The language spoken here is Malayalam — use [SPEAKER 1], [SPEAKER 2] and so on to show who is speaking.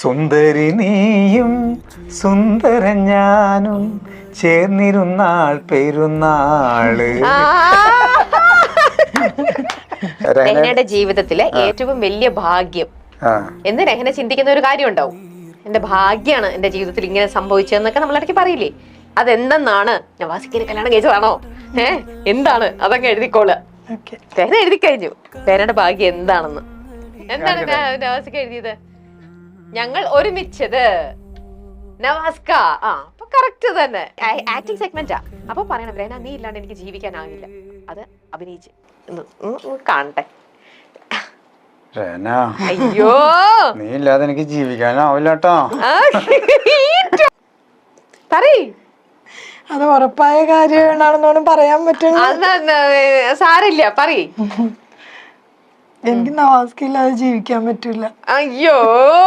[SPEAKER 1] സുന്ദരി നീയും സുന്ദര ഞാനും ചേർന്നിരുന്നാൾ പെരുന്നാൾ.
[SPEAKER 2] രഹനയുടെ ജീവിതത്തിലെ ഏറ്റവും വലിയ ഭാഗ്യം. എന്ന് രഹന ചിന്തിക്കുന്ന ഒരു കാര്യം ഉണ്ടാവും എന്റെ ഭാഗ്യാണ് എന്റെ ജീവിതത്തിൽ ഇങ്ങനെ സംഭവിച്ചതെന്നൊക്കെ നമ്മൾ ഇടയ്ക്ക് പറയില്ലേ? അതെന്തെന്നാണ്? നവാസിക്കിനെ കല്യാണം കഴിച്ചതാണോ? ഏ? എന്താണ്? അതൊക്കെ
[SPEAKER 3] എഴുതിക്കോൾ.
[SPEAKER 2] രഹന എഴുതി കഴിഞ്ഞു രഹനയുടെ ഭാഗ്യം എന്താണെന്ന്. എന്താണ് നവാസിക്ക എഴുതിയത്? ഞങ്ങൾ ഒരുമിച്ചത്. നവാസ്ക ആ അപ്പൊ കറക്റ്റ് തന്നെ. ആക്ടിങ് സെഗ്മെന്റാ അപ്പൊ പറയണം രേന നീ ഇല്ലാണ്ട് എനിക്ക് ജീവിക്കാനാകില്ല. അത് അഭിനയിച്ച്. കാണട്ടെ. അയ്യോ.
[SPEAKER 1] നീ ഇല്ലാതെ എനിക്ക് ജീവിക്കാനാവില്ല കേട്ടോ
[SPEAKER 2] ആ, പറയ്.
[SPEAKER 3] അത് ഉറപ്പായ കാര്യമാണെന്നോണം പറയാൻ പറ്റും
[SPEAKER 2] സാരില്ല പറയ്.
[SPEAKER 3] എനിക്ക് നവാസ്കില്ലാതെ ജീവിക്കാൻ പറ്റൂല
[SPEAKER 2] അയ്യോ.